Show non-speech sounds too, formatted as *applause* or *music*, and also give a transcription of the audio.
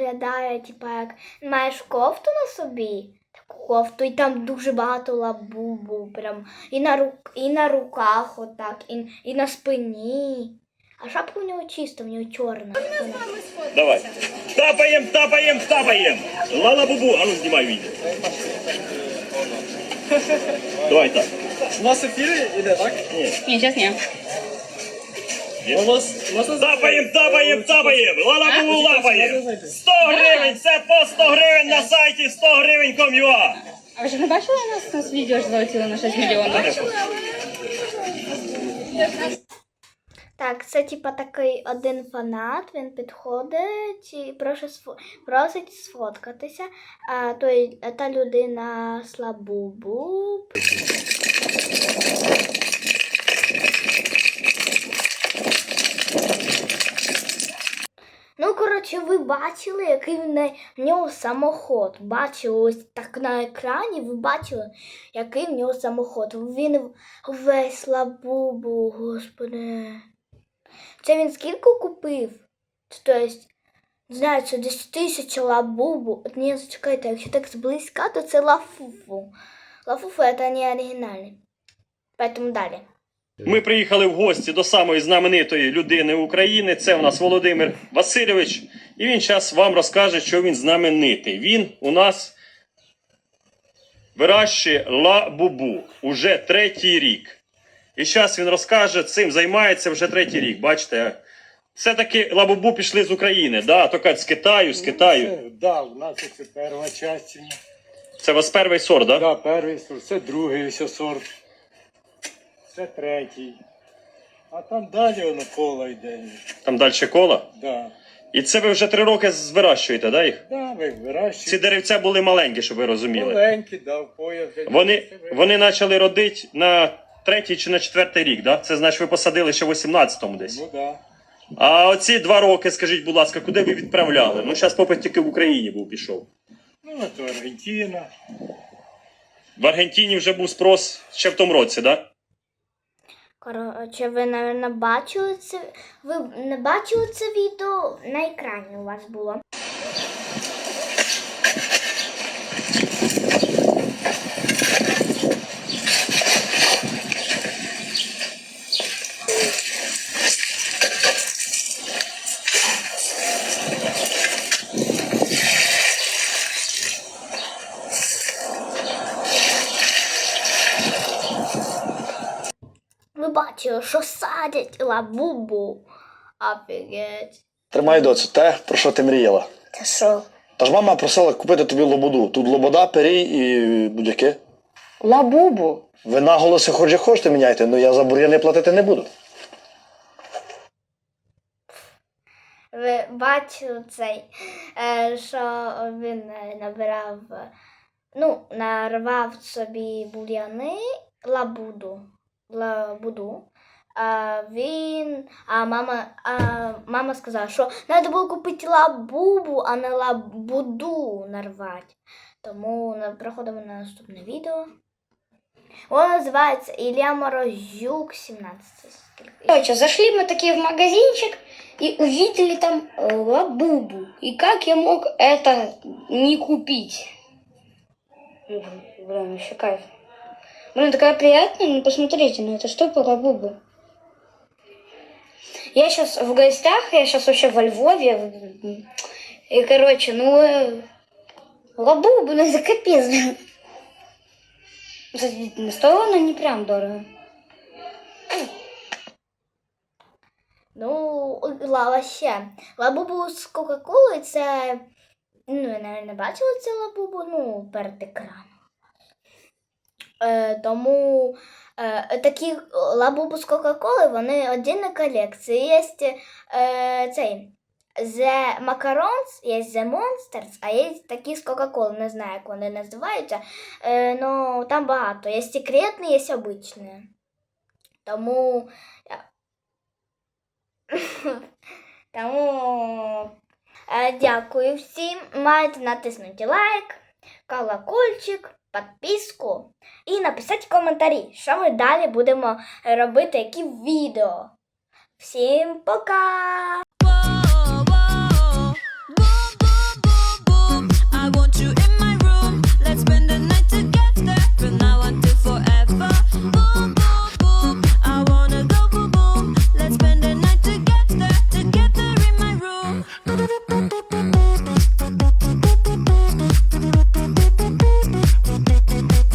це, типа, як маєш кофту на собі, таку кофту, і там дуже багато лабубу, прям і на рук, і на руках, отак, і, і на спині. А шапка в нього чиста, в нього чорна. Давай. Тапаєм, тапаєм, тапаєм. Лала-бубу. А ну знімай відео. Давай так. У нас ефір іде, так? Ні. Ні, зараз ні. Нас Тапаєм, тапаєм, тапаєм. Лала-бубу лапаєм. 100 гривень, це по 100 гривень на сайті 100 гривень ком.ua. А ви ж не бачили у нас, у нас відео ж залетіло на 6 мільйонів? Так, це типа такий один фанат, він підходить і просить, сфо- просить сфоткатися. А той, та людина слабубу. Ну, коротше, ви бачили, який в, нього самоход. Бачили ось так на екрані, ви бачили, який в нього самоход. Він весь лабубу, господи. Це він скільки купив? Тобто, знаю, це десь тисяча лабубу. Ні, зачекайте, якщо так зблизька, то це лафуфу. Лафуфу це не оригінальний. Поэтому далі. Ми приїхали в гості до самої знаменитої людини України. Це у нас Володимир Васильович. І він зараз вам розкаже, що він знаменитий. Він у нас вирощує ла-бубу уже третій рік. І зараз він розкаже, цим займається вже третій рік. Бачите, все-таки лабубу пішли з України, да? то кажуть, з Китаю, з Китаю. Це, да, у нас це перша частина. Це у вас перший сорт, да? Да, перший сорт, це другий ось сорт. Це третій. А там далі воно коло йде. Там далі кола. Да. І це ви вже три роки вирощуєте, да, їх? Да, ви Ці деревця були маленькі, щоб ви розуміли. Маленькі, да, в пояс. Вони, вони почали родити на третій чи на четвертий рік, да? Це значить ви посадили ще в 18-му десь. Ну да. А оці два роки, скажіть, будь ласка, куди ви відправляли? Ну, зараз попит тільки в Україні був пішов. Ну, це Аргентина. В Аргентині вже був спрос ще в тому році, да? Коротше, ви, мабуть, бачили це. Ви не бачили це відео на екрані у вас було. Ви бачили, що садять лабубу. Офігеть. Тримай доцю, те, про що ти мріяла. Це що? Та ж мама просила купити тобі лободу. Тут лобода, перій і будь-яке. Лабубу. Ви наголоси хоч і хочете міняйте, але я за бур'яни платити не буду. Ви бачили цей, е, що він е, набирав, ну, нарвав собі бур'яни лабуду. Лабуду. А він, а мама, а мама сказала, що треба було купити лабубу, а не лабуду нарвати. Тому на- проходимо на наступне відео. Воно називається Ілля Морозюк 17. Короче, зашли мы такие в магазинчик и увидели там э, лабубу. И как я мог это не купить? Ну, Блин, вообще кайф. Блин, такая приятная, ну посмотрите, ну это что по лабубу? Я сейчас в гостях, я сейчас вообще во Львове. И, короче, ну, э, лабубу, ну это капец. Кстати, Стоила она не прям дорого. Ну, лава ще. Лабубу з Кока-Колою це. Ну, я навіть не бачила це лабубу, ну, перед екраном. Е, тому е, такі лабубу з Кока-Коли, вони отдільна колекція. Є е, цей The Macarons, є The Monsters, а є такі з Кока-Коли, не знаю, як вони називаються. Е, ну, там багато. Є секретні, є обичні. Тому *laughs* Тому е, дякую всім. Маєте натиснути лайк, колокольчик, підписку і написати коментарі, що ми далі будемо робити, які відео. Всім пока!